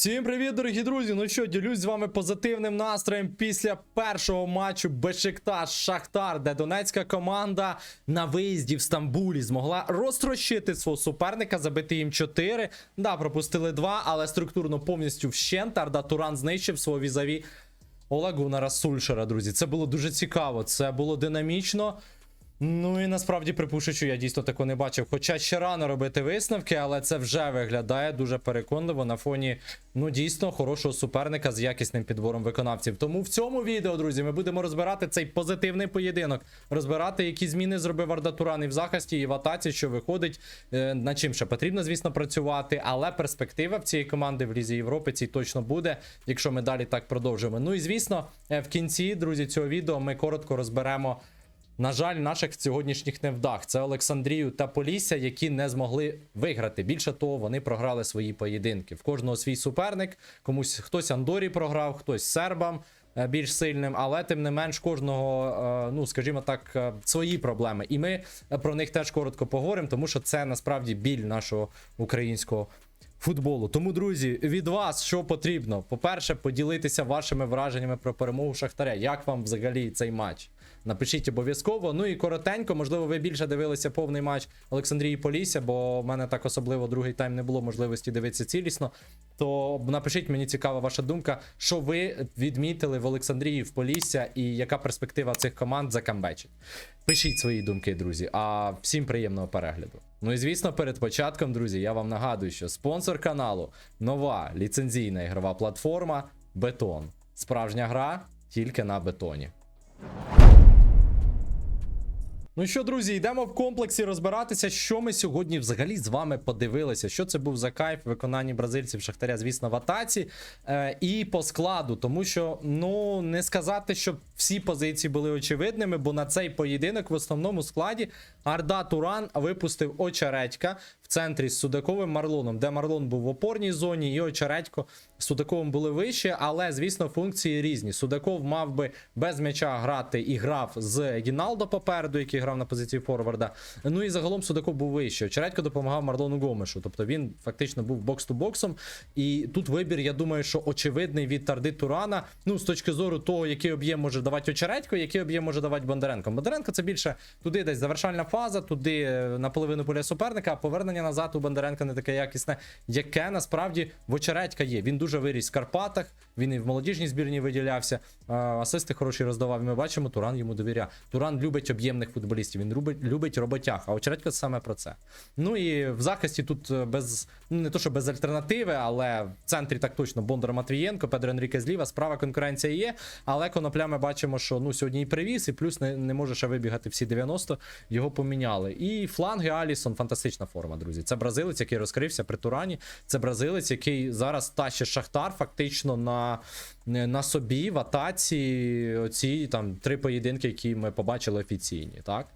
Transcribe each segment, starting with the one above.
Всім привіт, дорогі друзі! Ну що, ділюсь з вами позитивним настроєм після першого матчу Бешикташ Шахтар, де донецька команда на виїзді в Стамбулі змогла розтрощити свого суперника, забити їм 4. Да, пропустили 2, але структурно повністю вщент. Арда Туран знищив свого візаві Ола Гунара Сульшера, друзі. Це було дуже цікаво, це було динамічно. Ну і насправді припущу, що я дійсно такого не бачив. Хоча ще рано робити висновки, але це вже виглядає дуже переконливо на фоні ну дійсно хорошого суперника з якісним підбором виконавців. Тому в цьому відео, друзі, ми будемо розбирати цей позитивний поєдинок, розбирати, які зміни зробив Арда Туран і в захисті, і в атаці, що виходить. Е, над чим ще потрібно, звісно, працювати, але перспектива в цієї команди в Лізі Європи цій точно буде, якщо ми далі так продовжимо. Ну і звісно, е, в кінці, друзі, цього відео ми коротко розберемо. На жаль, наших сьогоднішніх невдах це Олександрію та Полісся, які не змогли виграти. Більше того, вони програли свої поєдинки. В кожного свій суперник. Комусь хтось Андорі програв, хтось сербам е, більш сильним, але тим не менш кожного, е, ну скажімо так, е, свої проблеми. І ми про них теж коротко поговоримо, тому що це насправді біль нашого українського. Футболу. Тому, друзі, від вас що потрібно? По-перше, поділитися вашими враженнями про перемогу Шахтаря. Як вам взагалі цей матч? Напишіть обов'язково. Ну і коротенько, можливо, ви більше дивилися повний матч Олександрії Полісся, бо в мене так особливо другий тайм не було можливості дивитися цілісно. То напишіть, мені цікава ваша думка, що ви відмітили в Олександрії в Полісся і яка перспектива цих команд закамбечить. Пишіть свої думки, друзі. А всім приємного перегляду. Ну і звісно, перед початком, друзі, я вам нагадую, що спонсор каналу нова ліцензійна ігрова платформа Бетон. Справжня гра тільки на бетоні. Ну що, друзі, йдемо в комплексі розбиратися, що ми сьогодні взагалі з вами подивилися. Що це був за кайф в виконанні бразильців Шахтаря, звісно, в атаці. Е, і по складу, тому що ну не сказати, що всі позиції були очевидними, бо на цей поєдинок в основному складі Арда Туран випустив Очередька в центрі з Судаковим Марлоном, де Марлон був в опорній зоні, і Очередько з Судаковим були вище, але звісно, функції різні. Судаков мав би без м'яча грати і грав з Гіналдо попереду, який грав на позиції форварда. Ну і загалом Судаков був вище. Очередько допомагав Марлону Гомешу. Тобто він фактично був бокс-ту-боксом. І тут вибір, я думаю, що очевидний від Тарди Турана. Ну, з точки зору того, який об'єм може давати Очередько, який об'єм може давати Бондаренко. Бондаренко це більше туди десь завершальна фаза, туди е, на половину поля суперника, а повернення назад у Бондаренка не таке якісне, яке насправді в Очередька є. Він дуже виріс в Карпатах, він і в молодіжній збірні виділявся. Асисти хороші роздавав. Ми бачимо, Туран йому довіряє. Туран любить об'ємних футболістів, він любить, любить роботяг, а Очередько саме про це. Ну і в захисті тут е, без ну не то, що без альтернативи, але в центрі так точно Бондар Матвієнко, Педро Енріке зліва, справа конкуренція є. Але конопля ми бачимо, що ну сьогодні і привіз, і плюс не, не може ще вибігати всі 90, його поміняли. І фланги Алісон, фантастична форма, друзі. Це бразилець, який розкрився при Турані. Це бразилець, який зараз тащить Шахтар фактично на, на собі в атаці. Оці там три поєдинки, які ми побачили офіційні, так?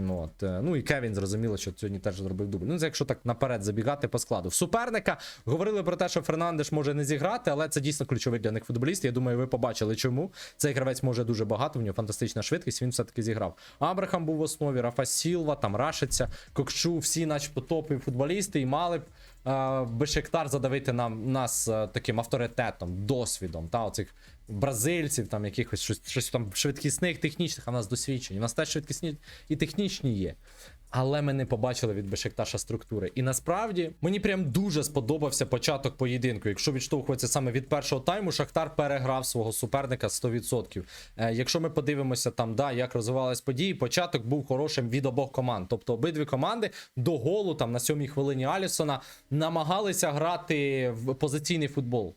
Ну, От, е, ну і Кевін зрозуміло, що сьогодні теж зробив дубль. Ну, це якщо так наперед забігати по складу. В суперника говорили про те, що Фернандеш може не зіграти, але це дійсно ключовий для них футболіст. Я думаю, ви побачили, чому цей гравець може дуже багато. В нього фантастична швидкість. Він все-таки зіграв. Абрахам був в основі, Рафа Сілва, там Рашиця, Кокшу, всі, начебто, топові футболісти, і мали б е, Бешектар задавити нам нас е, таким авторитетом, досвідом. Та оцих бразильців, там якихось щось, щось там швидкісних, технічних, а в нас досвідчені. У нас теж швидкісні і технічні є. Але ми не побачили від Бешикташа структури. І насправді мені прям дуже сподобався початок поєдинку. Якщо відштовхуватися саме від першого тайму, Шахтар переграв свого суперника 100%. Е, якщо ми подивимося там, да, як розвивались події, початок був хорошим від обох команд. Тобто обидві команди до голу там на сьомій хвилині Алісона намагалися грати в позиційний футбол.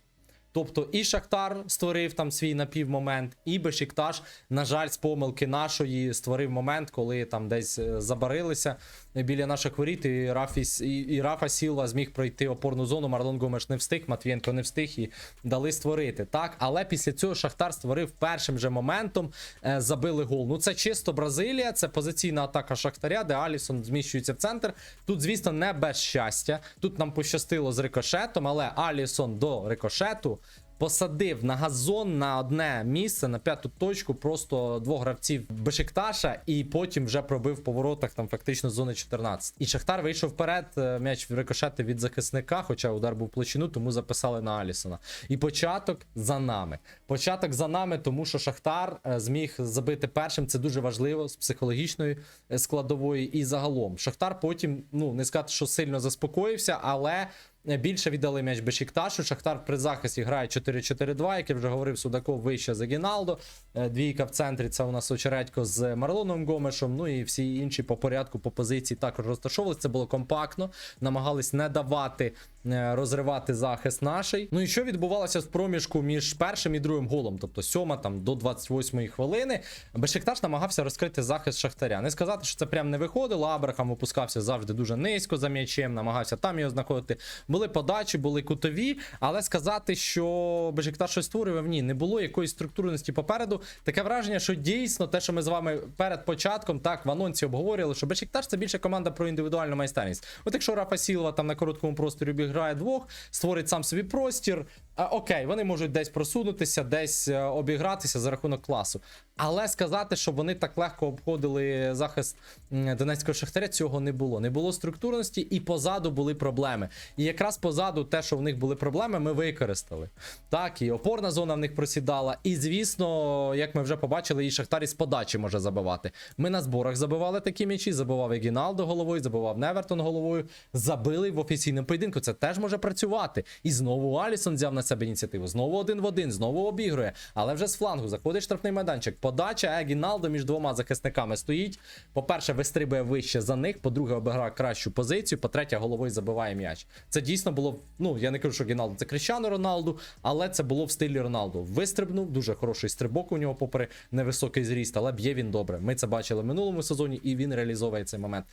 Тобто і Шахтар створив там свій напівмомент, і Бешикташ, на жаль, з помилки нашої створив момент, коли там десь е, забарилися біля наших воріт, і, і, і Рафа Сілва зміг пройти опорну зону. Марлон Гомеш не встиг, Матвієнко не встиг і дали створити. Так, але після цього Шахтар створив першим же моментом, е, забили гол. Ну це чисто Бразилія, це позиційна атака Шахтаря, де Алісон зміщується в центр. Тут, звісно, не без щастя. Тут нам пощастило з рикошетом, але Алісон до рикошету. Посадив на газон на одне місце, на п'яту точку, просто двох гравців Бешикташа, і потім вже пробив в поворотах там фактично зони 14. І Шахтар вийшов вперед, е, м'яч рикошетив від захисника, хоча удар був в площину, тому записали на Алісона. І початок за нами. Початок за нами, тому що Шахтар е, зміг забити першим. Це дуже важливо з психологічної е, складової. І загалом Шахтар потім, ну не сказати, що сильно заспокоївся, але. Е, Більше віддали м'яч Бешікташу. Шахтар при захисті грає 4-4-2, як я вже говорив, Судаков вище за Гіналдо. Е, Двійка в центрі це у нас Очередько з Марлоном Гомешем. Ну і всі інші по порядку, по позиції також розташовувалися. Це було компактно, намагались не давати е, розривати захист наший. Ну і що відбувалося в проміжку між першим і другим голом, тобто сьома там до 28-ї хвилини. Бешикташ намагався розкрити захист Шахтаря. Не сказати, що це прям не виходило. Абрахам опускався завжди дуже низько за м'ячем, намагався там його знаходити. Були подачі, були кутові, але сказати, що Бежіктар щось створював, ні, не було якоїсь структурності попереду. Таке враження, що дійсно те, що ми з вами перед початком так в анонсі обговорювали, що Бешикташ це більше команда про індивідуальну майстерність. От якщо Рафа Сілва там на короткому просторі обіграє двох, створить сам собі простір. Окей, вони можуть десь просунутися, десь е, обігратися за рахунок класу. Але сказати, що вони так легко обходили захист Донецького шахтаря, цього не було. Не було структурності, і позаду були проблеми. І якраз позаду те, що в них були проблеми, ми використали. Так, і опорна зона в них просідала. І звісно, як ми вже побачили, і Шахтар із подачі може забивати. Ми на зборах забивали такі м'ячі, забивав і Гіналдо головою, забивав Невертон головою, забили в офіційному поєдинку. Це теж може працювати. І знову Алісон взяв на себе ініціативу. Знову один в один, знову обігрує. Але вже з флангу заходить штрафний майданчик. Подача, а Гіналдо між двома захисниками стоїть. По-перше, вистрибує вище за них. По-друге, обіграє кращу позицію. По-третє, головою забиває м'яч. Це дійсно було. Ну я не кажу, що Гіналдо це Крещано Роналду, але це було в стилі Роналду. Вистрибнув, дуже хороший стрибок у нього, попри невисокий зріст, але б'є він добре. Ми це бачили в минулому сезоні, і він реалізовує цей момент.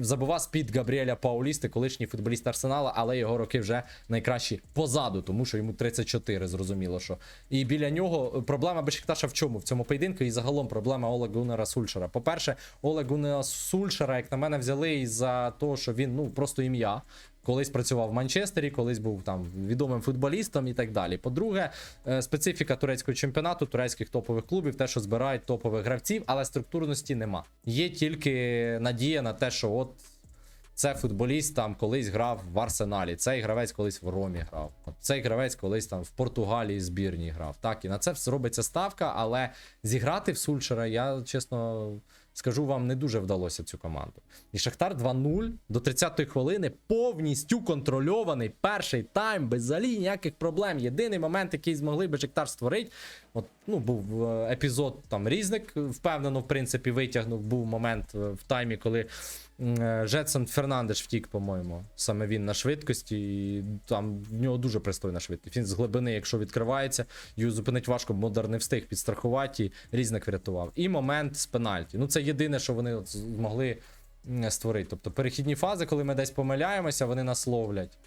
Забував спід Габріеля Паулісти, колишній футболіст Арсенала, але його роки вже найкращі позаду, тому що йому 34, зрозуміло, що. І біля нього проблема Бешикташа в чому? В цьому поєдинку і загалом проблема Ола Гуннера Сульшера. По-перше, Ола Гуннера Сульшера, як на мене, взяли із-за того, що він ну просто ім'я. Колись працював в Манчестері, колись був там відомим футболістом і так далі. По-друге, е, специфіка турецького чемпіонату, турецьких топових клубів, те, що збирають топових гравців, але структурності нема. Є тільки надія на те, що от це футболіст там колись грав в Арсеналі, цей гравець колись в Ромі грав. Цей гравець колись там в Португалії збірній грав. Так, і на це все робиться ставка, але зіграти в Сульшера, я чесно скажу вам, не дуже вдалося цю команду. І Шахтар 2-0 до 30-ї хвилини повністю контрольований перший тайм, без взагалі ніяких проблем. Єдиний момент, який змогли би Шахтар створити, от, ну, був е, епізод там різник, впевнено, в принципі, витягнув. Був момент е, в таймі, коли Жетсон Фернандеш втік, по-моєму. Саме він на швидкості, і там в нього дуже пристойна швидкість. Він з глибини, якщо відкривається, його зупинить важко, Модар не встиг підстрахувати, і різник врятував. І момент з пенальті. Ну, це єдине, що вони змогли створити. Тобто перехідні фази, коли ми десь помиляємося, вони нас ловлять.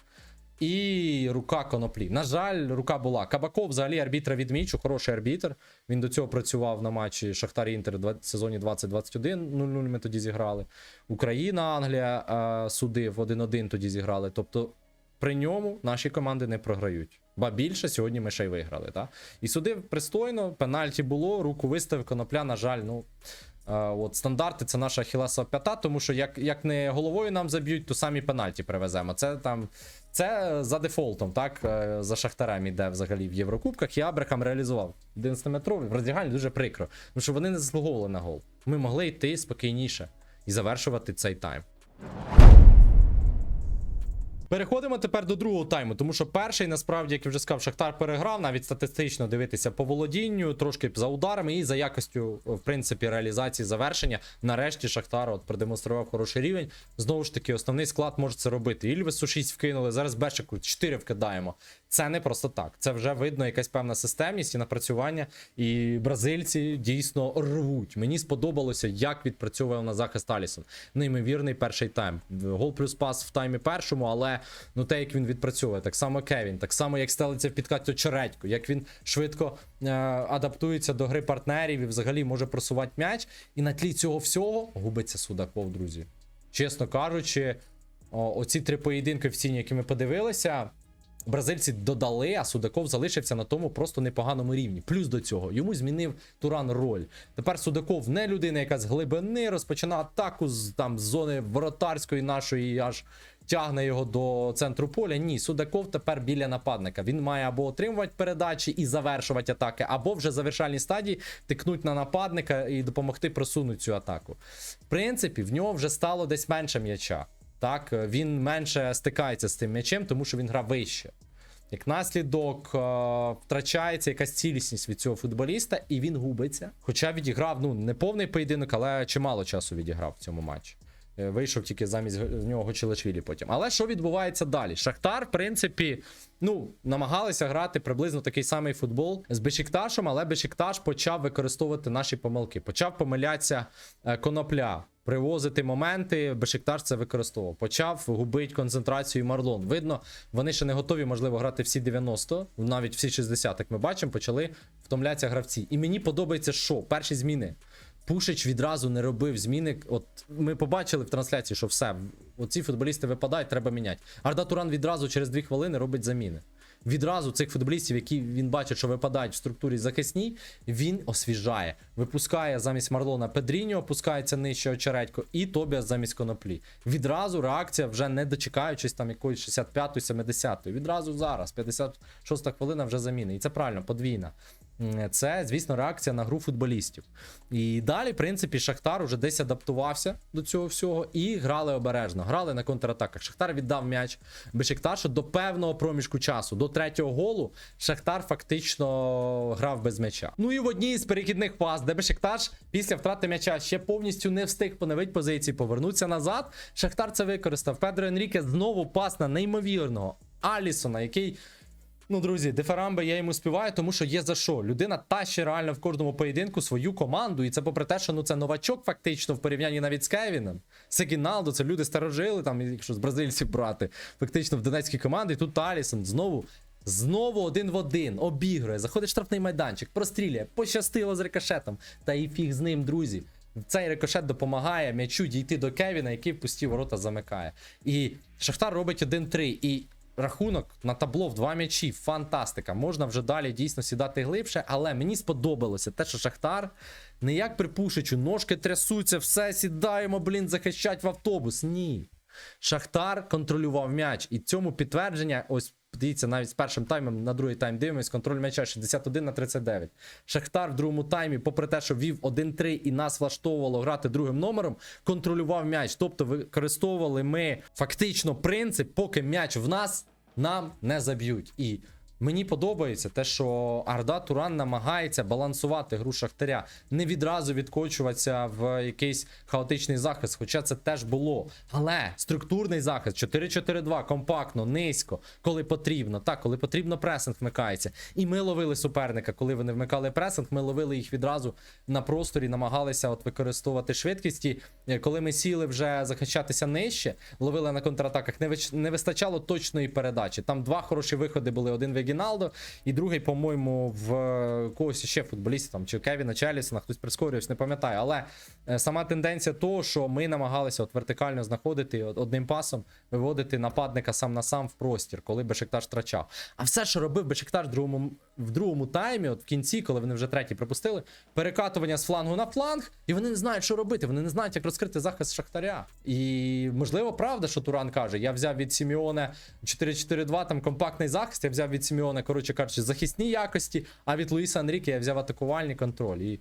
І рука коноплі. На жаль, рука була. Кабаков взагалі арбітра відмічу, хороший арбітр. Він до цього працював на матчі Шахтар Інтер в сезоні 2021 0-0 ми тоді зіграли. Україна, Англія е, судив 1-1 тоді зіграли. Тобто при ньому наші команди не програють. Ба більше сьогодні ми ще й виграли. Та? І судив пристойно, пенальті було, руку виставив, конопля, на жаль, ну. От стандарти це наша хілесова п'ята, тому що як, як не головою нам заб'ють, то самі пенальті привеземо. Це там це за дефолтом, так е, за шахтарем іде взагалі в Єврокубках. І Абрахам реалізував 11-метровий в роздягальні дуже прикро. Тому що вони не заслуговували на гол. Ми могли йти спокійніше і завершувати цей тайм. Переходимо тепер до другого тайму, тому що перший, насправді, як я вже сказав, Шахтар переграв, навіть статистично дивитися по володінню, трошки за ударами і за якостю, в принципі, реалізації завершення. Нарешті Шахтар от продемонстрував хороший рівень. Знову ж таки, основний склад може це робити. Ільвесу 6 вкинули, зараз Бешику 4 вкидаємо. Це не просто так. Це вже видно якась певна системність і напрацювання. І бразильці дійсно рвуть. Мені сподобалося, як відпрацьовує на захист Алісон. Неймовірний перший тайм. Гол плюс пас в таймі першому, але ну те, як він відпрацьовує, так само Кевін, так само як стелиться в підкаті Чередько, як він швидко е, адаптується до гри партнерів і взагалі може просувати м'яч. І на тлі цього всього губиться Судаков, друзі. Чесно кажучи, о, оці три поєдинки офіційні, які ми подивилися. бразильці додали, а Судаков залишився на тому просто непоганому рівні. Плюс до цього йому змінив Туран роль. Тепер Судаков не людина, яка з глибини розпочинає атаку з там з зони воротарської нашої, аж тягне його до центру поля. Ні, Судаков тепер біля нападника. Він має або отримувати передачі і завершувати атаки, або вже завершальній стадії тикнуть на нападника і допомогти просунути цю атаку. В принципі, в нього вже стало десь менше м'яча. Так, він менше стикається з тим м'ячем, тому що він грав вище. Як наслідок, е, втрачається якась цілісність від цього футболіста, і він губиться. Хоча відіграв ну не повний поєдинок, але чимало часу відіграв в цьому матчі. Е, Вийшов тільки замість нього Челешвілі потім. Але що відбувається далі? Шахтар, в принципі, ну намагалися грати приблизно такий самий футбол з Бешікташем, але Бешікташ почав використовувати наші помилки. Почав помилятися е, конопля. Привозити моменти, Бешикташ це використовував. Почав губити концентрацію Марлон. Видно, вони ще не готові, можливо, грати всі 90, навіть всі 60, як ми бачимо, почали втомлятися гравці. І мені подобається, що перші зміни. Пушич відразу не робив зміни. От ми побачили в трансляції, що все, оці футболісти випадають, треба міняти. Арда Туран відразу через 2 хвилини робить заміни. Відразу цих футболістів, які він бачить, що випадають в структурі захисній, він освіжає. Випускає замість Марлона Педріньо, опускається нижче очередько, і Тобіас замість коноплі. Відразу реакція, вже не дочекаючись там якоїсь 65-ї, 70-ї. Відразу зараз, 56-та хвилина вже заміни. І це правильно, подвійна. Це, звісно, реакція на гру футболістів. І далі, в принципі, Шахтар уже десь адаптувався до цього всього і грали обережно. Грали на контратаках. Шахтар віддав м'яч Бешикташу до певного проміжку часу. До третього голу Шахтар фактично грав без м'яча. Ну і в одній з перехідних фаз, де Бешикташ після втрати м'яча ще повністю не встиг поновити позиції, повернутися назад. Шахтар це використав. Педро Енріке знову пас на неймовірного Алісона, який. Ну, друзі, дифарамби я йому співаю, тому що є за що. Людина тащить реально в кожному поєдинку свою команду, і це попри те, що ну це новачок, фактично, в порівнянні навіть з Кевіном. Сегіналдо, це люди старожили, там, якщо з бразильців брати, фактично в донецькій команді. І тут Алісон знову. Знову один в один обігрує, заходить в штрафний майданчик, прострілює, пощастило з рикошетом. Та і фіг з ним, друзі. Цей рикошет допомагає м'ячу дійти до Кевіна, який в пусті ворота замикає. І Шахтар робить 1-3. І рахунок на табло в два м'ячі. Фантастика. Можна вже далі дійсно сідати глибше, але мені сподобалося те, що Шахтар не як при Пушичу, ножки трясуться, все сідаємо, блін, захищать в автобус. Ні. Шахтар контролював м'яч. І цьому підтвердження, ось дивіться, навіть з першим таймом на другий тайм дивимось, контроль м'яча 61 на 39. Шахтар в другому таймі, попри те, що вів 1-3 і нас влаштовувало грати другим номером, контролював м'яч. Тобто використовували ми фактично принцип, поки м'яч в нас, нам не заб'ють. І Мені подобається те, що Арда Туран намагається балансувати гру Шахтаря, не відразу відкочуватися в якийсь хаотичний захист, хоча це теж було. Але структурний захист 4-4-2, компактно, низько, коли потрібно. Так, коли потрібно, пресинг вмикається. І ми ловили суперника. Коли вони вмикали пресинг, ми ловили їх відразу на просторі, намагалися от використовувати швидкість. І е, коли ми сіли вже захищатися нижче, ловили на контратаках, не вистачало точної передачі. Там два хороші виходи були: один в Егіналдо, і другий, по-моєму, в е, когось ще футболістів, там, чи Кевіна, Челісона, хтось прискорювався, не пам'ятаю. Але е, сама тенденція того, що ми намагалися от вертикально знаходити одним пасом, виводити нападника сам на сам в простір, коли Бешикташ втрачав. А все, що робив Бешикташ в другому, в другому таймі, от в кінці, коли вони вже третій пропустили, перекатування з флангу на фланг, і вони не знають, що робити. Вони не знають, як розкрити захист Шахтаря. І можливо, правда, що Туран каже: я взяв від Сіміона 4-4-2, там компактний захист, я взяв від Сіміона, коротше кажучи, захисні якості, а від Луїса Анріки я взяв атакувальний контроль. І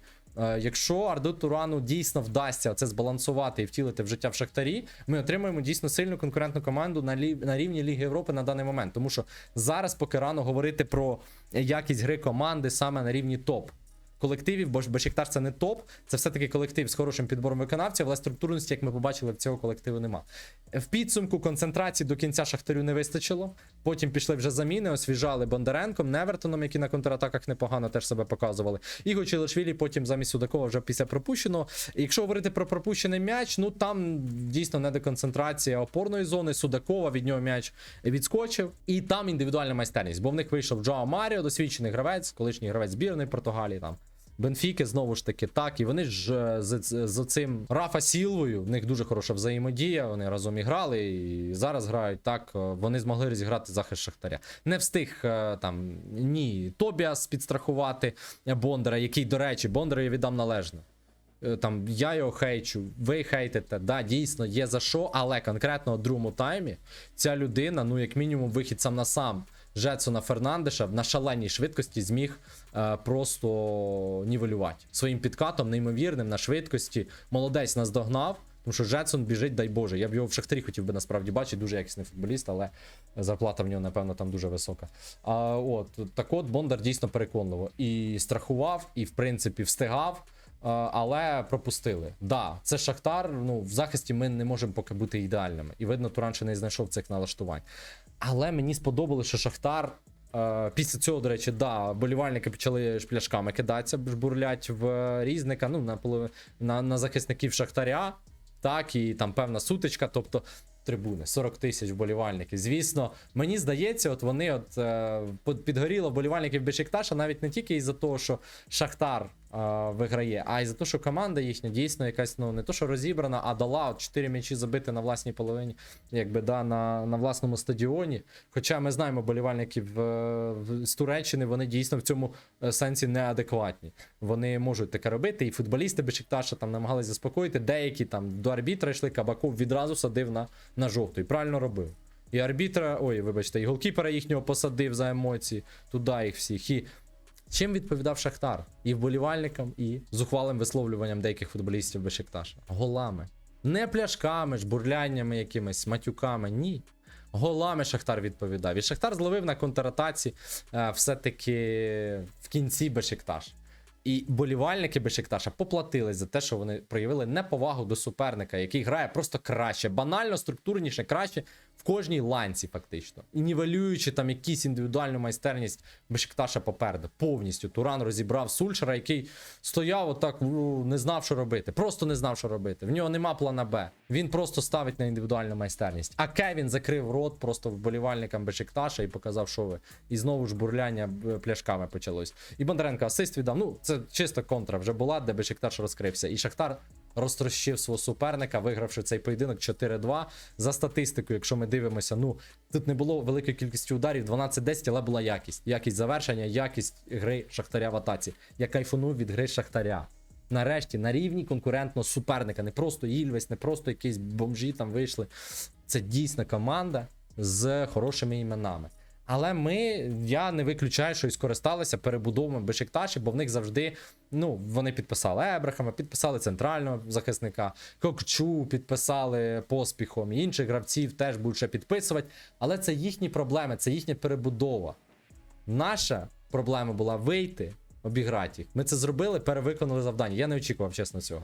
якщо Арду Турану дійсно вдасться це збалансувати і втілити в життя в Шахтарі, ми отримаємо дійсно сильну конкурентну команду на, лі... на рівні Ліги Європи на даний момент. Тому що зараз поки рано говорити про якість гри команди саме на рівні топ колективів, бо ж Бешикташ це не топ, це все-таки колектив з хорошим підбором виконавців, але структурності, як ми побачили, в цього колективу нема. В підсумку концентрації до кінця Шахтарю не вистачило. Потім пішли вже заміни, освіжали Бондаренком, Невертоном, які на контратаках непогано теж себе показували. Ігор Челишвілі потім замість Судакова вже після пропущеного. Якщо говорити про пропущений м'яч, ну там дійсно недоконцентрація опорної зони. Судакова від нього м'яч відскочив, і там індивідуальна майстерність, бо в них вийшов Джоа Маріо, досвідчений гравець, колишній гравець збірної Португалії там. Бенфіки знову ж таки так. І вони ж е, з, з, з цим Рафа Сілвою, в них дуже хороша взаємодія. Вони разом і грали, і зараз грають так. е, Вони змогли розіграти захист Шахтаря. Не встиг е, там ні Тобіас підстрахувати Бондара, який, до речі, Бондара я віддам належно. Е, Там я його хейчу, ви хейтите. Да, дійсно є за що, але конкретно у другому таймі ця людина, ну як мінімум, вихід сам на сам Жетсона Фернандеша на шаленій швидкості зміг е, просто нівелювати своїм підкатом, неймовірним на швидкості. Молодець нас догнав. Тому що Джетсон біжить, дай Боже. Я б його в Шахтарі хотів би насправді бачити, дуже якісний футболіст, але зарплата в нього, напевно, там дуже висока. А от так от Бондар дійсно переконливо і страхував, і в принципі встигав. А, Але пропустили. Да, це Шахтар. Ну, в захисті ми не можемо поки бути ідеальними. І видно, Туран ще не знайшов цих налаштувань. Але мені сподобалося, що Шахтар. е, Після цього, до речі, да, болівальники почали шпляшками кидатися, жбурлять в різника, ну, на, на, на захисників Шахтаря. Так, і там певна сутичка, тобто трибуни, 40 тисяч вболівальників. Звісно, мені здається, от вони от е, підгоріло вболівальників Бешикташа навіть не тільки із-за того, що Шахтар е, виграє, а й за те, що команда їхня дійсно якась, ну не то, що розібрана, а дала от 4 м'ячі забити на власній половині, якби да, на, на власному стадіоні. Хоча ми знаємо болівальників е, з Туреччини, вони дійсно в цьому е, сенсі неадекватні. Вони можуть таке робити, і футболісти Бешикташа там намагалися заспокоїти. Деякі там до арбітра йшли, Кабаков відразу садив на, на жовту. І правильно робив. І арбітра, ой, вибачте, і голкіпера їхнього посадив за емоції, туди їх всіх. І чим відповідав Шахтар? І вболівальникам, і зухвалим висловлюванням деяких футболістів Бешикташа. Голами. Не пляшками, жбурляннями якимись, матюками, ні. Голами Шахтар відповідав. І Шахтар зловив на контратаці е, все-таки в кінці Бешикташ. І болівальники Бешикташа поплатились за те, що вони проявили неповагу до суперника, який грає просто краще, банально, структурніше, краще в кожній ланці, фактично. І нівелюючи там якісь індивідуальну майстерність Бешикташа попереду. Повністю Туран розібрав Сульшера, який стояв отак, ну, не знав, що робити. Просто не знав, що робити. В нього нема плана Б. Він просто ставить на індивідуальну майстерність. А Кевін закрив рот просто вболівальникам Бешикташа і показав, що ви. І знову ж бурляння пляшками почалось. І Бондаренко асист віддав. Ну, це чисто контра вже була, де Бешикташ розкрився. І Шахтар розтрощив свого суперника, вигравши цей поєдинок 4-2. За статистикою, якщо ми дивимося, ну тут не було великої кількості ударів, 12-10, але була якість. Якість завершення, якість гри Шахтаря в атаці. Я кайфанув від гри Шахтаря. Нарешті на рівні конкурентного суперника. Не просто Ільвесь, не просто якісь бомжі там вийшли. Це дійсна команда з хорошими іменами. Але ми, я не виключаю, що і скористалися перебудовами Бешикташі, бо в них завжди, ну, вони підписали Ебрахама, підписали центрального захисника, Кокчу підписали поспіхом, інших гравців теж будуть ще підписувати. Але це їхні проблеми, це їхня перебудова. Наша проблема була вийти, обіграти їх. Ми це зробили, перевиконали завдання. Я не очікував, чесно, цього.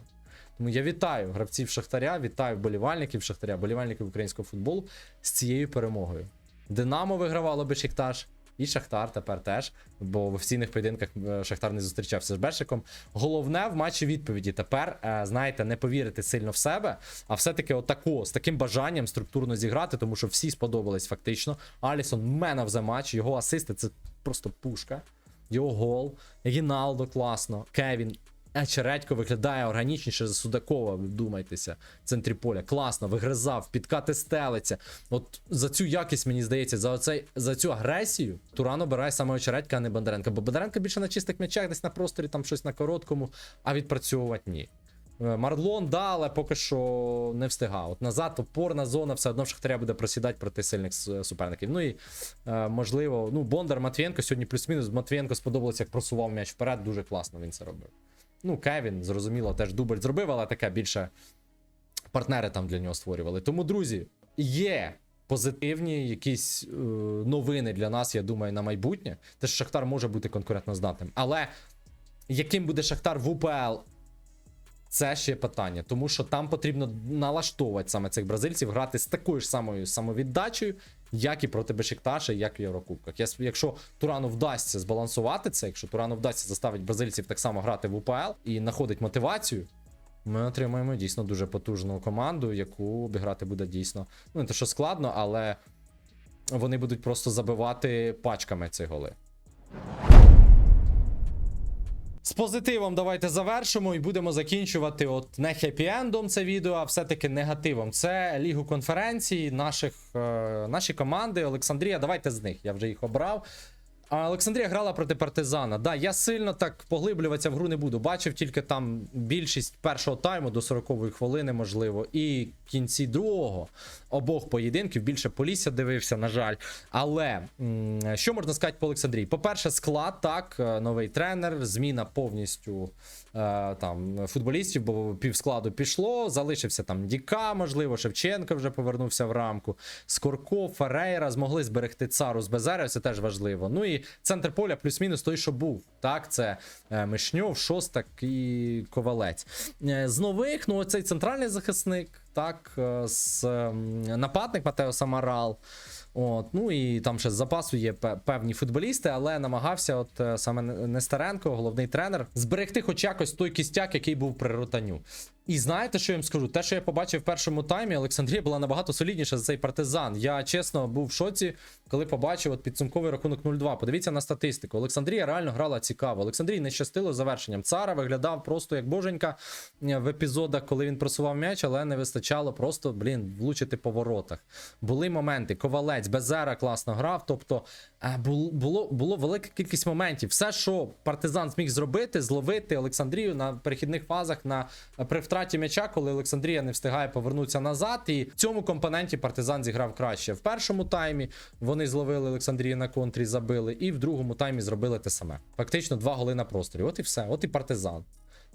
Тому я вітаю гравців Шахтаря, вітаю болівальників Шахтаря, болівальників українського футболу з цією перемогою. Динамо вигравало Бешикташ, і Шахтар тепер теж, бо в офіційних поєдинках е, Шахтар не зустрічався з Бешиком. Головне в матчі відповіді тепер, е, знаєте, не повірити сильно в себе, а все-таки отако, з таким бажанням структурно зіграти, тому що всі сподобались фактично. Алісон of the match, його асисти це просто пушка. Його гол, Гіналдо класно, Кевін. А Чередько виглядає органічніше за Судакова, вдумайтеся, в центрі поля. Класно, вигризав, підкати стелиться. От за цю якість, мені здається, за оцей, за цю агресію Туран обирає саме Очередька, а не Бондаренка. Бо Бондаренко більше на чистих м'ячах, десь на просторі, там щось на короткому, а відпрацьовувати ні. Е, Марлон, да, але поки що не встигав. От назад опорна зона, все одно в Шахтаря буде просідати проти сильних суперників. Ну і е, можливо, ну Бондар Матвієнко сьогодні плюс-мінус. Матвієнко сподобалося, як просував м'яч вперед. Дуже класно він це робив. Ну, Кевін, зрозуміло, теж дубль зробив, але таке більше партнери там для нього створювали. Тому, друзі, є позитивні якісь е, новини для нас, я думаю, на майбутнє. Те, Шахтар може бути конкурентноздатним. Але яким буде Шахтар в УПЛ? Це ще питання, тому що там потрібно налаштовувати саме цих бразильців, грати з такою ж самою самовіддачею, як і проти Бешикташа, як в Єврокубках. Якщо Турану вдасться збалансувати це, якщо Турану вдасться заставити бразильців так само грати в УПЛ і знаходить мотивацію, ми отримаємо дійсно дуже потужну команду, яку обіграти буде дійсно. Ну, не те, що складно, але вони будуть просто забивати пачками ці голи. З позитивом давайте завершимо і будемо закінчувати. От не хеппі-ендом це відео, а все-таки негативом. Це Лігу конференції наших е, наші команди. Олександрія, давайте з них. Я вже їх обрав. А Олександрія грала проти партизана. Да, я сильно так поглиблюватися в гру не буду. Бачив тільки там більшість першого тайму до 40-ї хвилини, можливо, і кінці другого обох поєдинків. Більше Полісся дивився, на жаль. Але що можна сказати по Олександрії? По-перше, склад, так, е, новий тренер, зміна повністю е, там футболістів, бо півскладу пішло. Залишився там Діка, можливо, Шевченко вже повернувся в рамку. Скорко, Ферейра змогли зберегти цару з Безера, це теж важливо. Ну і центр поля плюс-мінус той, що був. Так, це е, Мишньов, Шостак і Ковалець. Е, З нових, ну, оцей центральний захисник, так, е, з нападник Матео Самарал. От, ну і там ще з запасу є певні футболісти, але намагався, от саме Нестеренко, головний тренер, зберегти хоч якось той кістяк, який був при ротаню. І знаєте, що я їм скажу? Те, що я побачив в першому таймі, Олександрія була набагато солідніша за цей партизан. Я чесно був в шоці, коли побачив от підсумковий рахунок 0-2. Подивіться на статистику. Олександрія реально грала цікаво. Олександрії не щастило завершенням. Цара виглядав просто як боженька е, в епізодах, коли він просував м'яч, але не вистачало просто, блін, влучити по воротах. Були моменти. Ковалець, Безера класно грав. Тобто е, було, було велика кількість моментів. Все, що партизан зміг зробити, зловити Олександрію на перехідних фазах на при втраті м'яча, коли Олександрія не встигає повернутися назад. І в цьому компоненті партизан зіграв краще. В першому таймі вони зловили Олександрію на контрі, забили, і в другому таймі зробили те саме. Фактично два голи на просторі. От і все, от і партизан.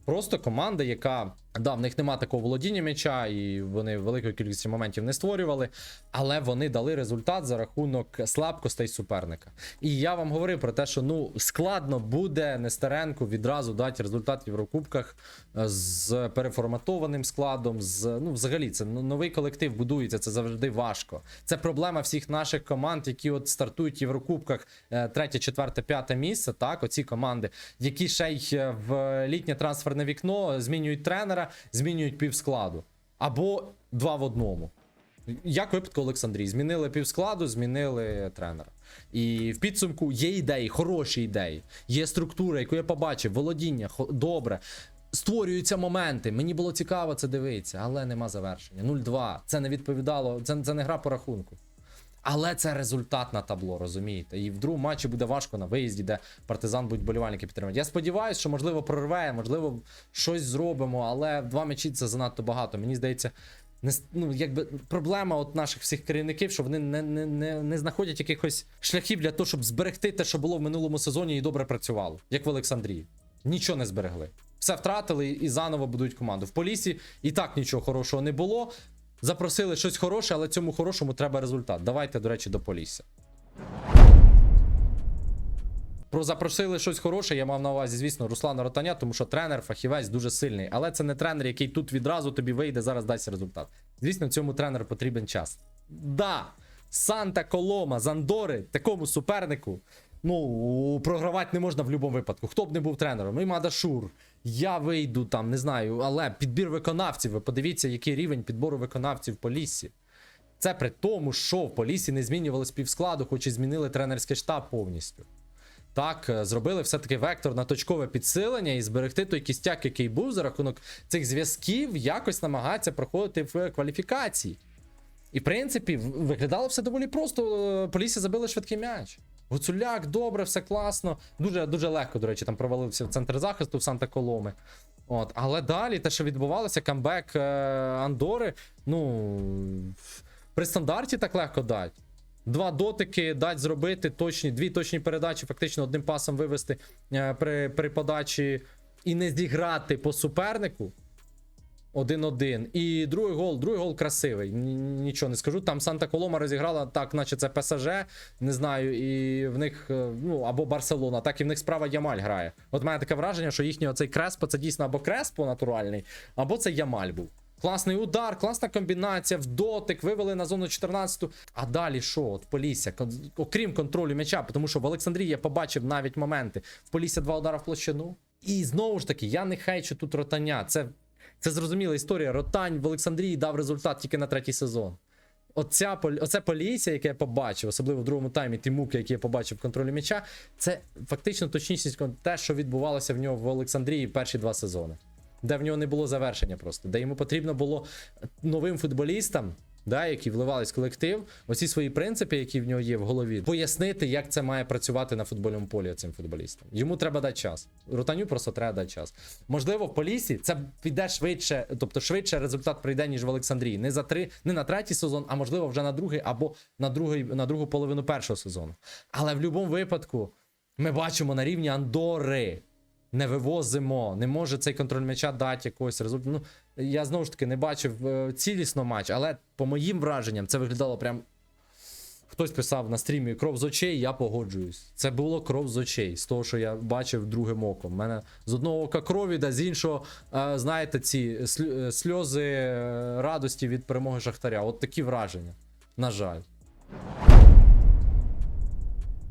Просто команда, яка да, в них нема такого володіння м'яча, і вони великої кількості моментів не створювали, але вони дали результат за рахунок слабкостей суперника. І я вам говорив про те, що ну складно буде Нестеренку відразу дати результат в Єврокубках е, з переформатованим складом. З ну, взагалі, це новий колектив будується. Це завжди важко. Це проблема всіх наших команд, які от стартують в Єврокубках е, третє, четверте, п'яте місце. Так, оці команди, які ще й е, в літнє трансферне вікно змінюють тренера, змінюють півскладу. Або два в одному. Як випадку Олександрії, змінили півскладу, змінили тренера. І в підсумку є ідеї, хороші ідеї. Є структура, яку я побачив, володіння, добре. Створюються моменти. Мені було цікаво це дивитися, але нема завершення. 0-2. Це не відповідало, це, це не гра по рахунку. Але це результат на табло, розумієте? І в другому матчі буде важко на виїзді, де партизан будуть болівальники підтримати. Я сподіваюся, що можливо прорве, можливо, щось зробимо, але два м'ячі це занадто багато. Мені здається, не, ну, якби проблема от наших всіх керівників, що вони не, не, не, не знаходять якихось шляхів для того, щоб зберегти те, що було в минулому сезоні, і добре працювало, як в Олександрії. Нічого не зберегли. Все втратили і заново будують команду. В Полісі і так нічого хорошого не було. Запросили щось хороше, але цьому хорошому треба результат. Давайте, до речі, до Полісся. Про запросили щось хороше, я мав на увазі, звісно, Руслана Ротаня, тому що тренер, фахівець дуже сильний. Але це не тренер, який тут відразу тобі вийде, зараз дасть результат. Звісно, цьому тренеру потрібен час. Да, Санта Колома, Зандори, такому супернику. Ну, програвати не можна в будь-якому випадку. Хто б не був тренером, і Мадашур, я вийду там, не знаю, але підбір виконавців. Ви подивіться, який рівень підбору виконавців по лісі. Це при тому, що в Полісі не змінювали півскладу, хоч і змінили тренерський штаб повністю. Так, е, зробили все-таки вектор на точкове підсилення і зберегти той кістяк, який був за рахунок цих зв'язків, якось намагатися проходити в кваліфікації. І, в принципі, виглядало все доволі просто. е, Полісся забили швидкий м'яч. Гуцуляк, добре, все класно. Дуже дуже легко, до речі, там провалився в центр захисту в Санта Коломи. От, але далі те, що відбувалося, камбек е, Андори, ну при стандарті так легко дать. Два дотики дать зробити, точні, дві точні передачі, фактично одним пасом вивести е, при, при подачі і не зіграти по супернику. 1-1. І другий гол, другий гол красивий. Нічого не скажу. Там Санта Колома розіграла так, наче це ПСЖ, не знаю, і в них, е, ну, або Барселона, так і в них справа Ямаль грає. От мене таке враження, що їхній оцей Креспо це дійсно або Креспо натуральний, або це Ямаль був. Класний удар, класна комбінація, в дотик, вивели на зону 14. А далі що? От Полісся, окрім контролю м'яча, тому що в Олександрії я побачив навіть моменти. В Полісся два удара в площину. І знову ж таки, я не хейчу тут ротання. Це це зрозуміла історія. Ротань в Олександрії дав результат тільки на третій сезон. Оця, оце Полісся, яке я побачив, особливо в другому таймі, ті муки, які я побачив в контролі м'яча, це фактично точнісінько те, що відбувалося в нього в Олександрії перші два сезони. Де в нього не було завершення просто, де йому потрібно було новим футболістам, да, які вливались в колектив, оці свої принципи, які в нього є в голові, пояснити, як це має працювати на футбольному полі цим футболістам. Йому треба дати час. Ротаню просто треба дати час. Можливо, в Полісі це піде швидше, тобто швидше результат прийде, ніж в Олександрії. Не за три, не на третій сезон, а можливо вже на другий або на другий, на другу половину першого сезону. Але в будь-якому випадку ми бачимо на рівні Андори. Не вивозимо, не може цей контроль м'яча дати якогось результату. Ну, я знову ж таки не бачив е, цілісно матч, але по моїм враженням це виглядало прям. Хтось писав на стрімі кров з очей, я погоджуюсь. Це було кров з очей, з того, що я бачив другим оком. У мене з одного ока крові, да з іншого, е, знаєте, ці е, сльози радості від перемоги Шахтаря. От такі враження. На жаль.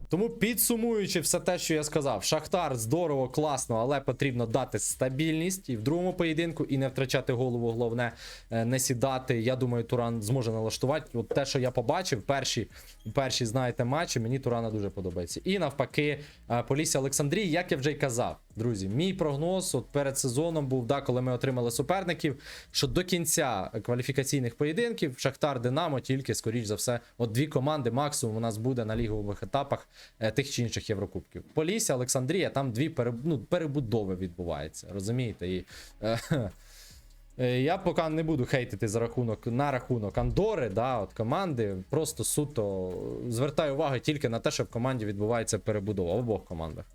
Тому підсумуючи все те, що я сказав, Шахтар здорово, класно, але потрібно дати стабільність і в другому поєдинку, і не втрачати голову. Головне е, не сідати. Я думаю, Туран зможе налаштувати. От те, що я побачив, перші, перші знаєте, матчі, мені Турана дуже подобається. І навпаки, е, Полісся Олександрії, як я вже й казав, друзі, мій прогноз от перед сезоном був, да, коли ми отримали суперників, що до кінця кваліфікаційних поєдинків Шахтар Динамо тільки, скоріш за все, от дві команди максимум у нас буде на лігових етапах е, тих чи інших Єврокубків. Полісся, Олександрія, там дві пере, ну, перебудови відбуваються. Розумієте? І, е, е, я поки не буду хейтити за рахунок на рахунок Андори, да, от команди. Просто суто звертаю увагу тільки на те, що в команді відбувається перебудова в обох командах.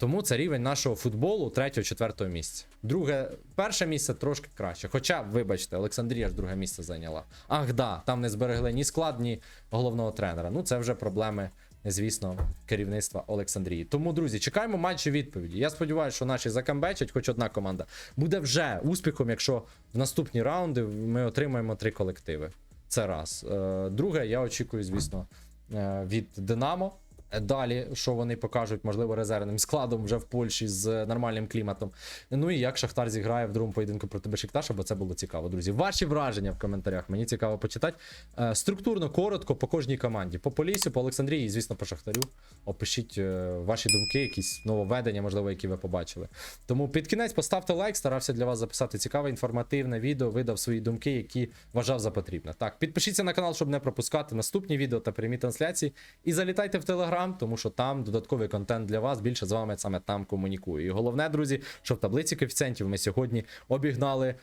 Тому це рівень нашого футболу 3-4 місця. Друге, перше місце трошки краще. Хоча, вибачте, Олександрія ж друге місце зайняла. Ах, да, там не зберегли ні склад, ні головного тренера. Ну, це вже проблеми, звісно, керівництва Олександрії. Тому, друзі, чекаємо матчі відповіді. Я сподіваюся, що наші закамбечать, хоч одна команда. Буде вже успіхом, якщо в наступні раунди ми отримаємо три колективи. Це раз. Е, Друге, я очікую, звісно, е, від Динамо. Далі, що вони покажуть, можливо, резервним складом вже в Польщі з нормальним кліматом. Ну і як Шахтар зіграє в другому поєдинку проти Бешикташа, бо це було цікаво, друзі. Ваші враження в коментарях. Мені цікаво почитати. Е, Структурно, коротко по кожній команді. По Полісі, по Олександрії і, звісно, по Шахтарю. Опишіть е, ваші думки, якісь нововведення, можливо, які ви побачили. Тому під кінець поставте лайк, старався для вас записати цікаве, інформативне відео, видав свої думки, які вважав за потрібне. Так, підпишіться на канал, щоб не пропускати наступні відео та прямі трансляції. І залітайте в Телеграм, тому що там додатковий контент для вас. Більше з вами саме там комунікую. І головне, друзі, що в таблиці коефіцієнтів ми сьогодні обігнали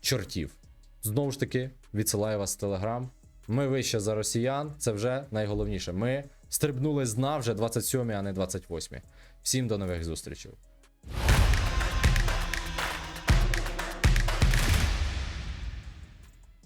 чортів. Знову ж таки, відсилаю вас в Телеграм. Ми вище за росіян, це вже найголовніше. Ми стрибнули з дна вже 27, а не 28. Всім до нових зустрічей.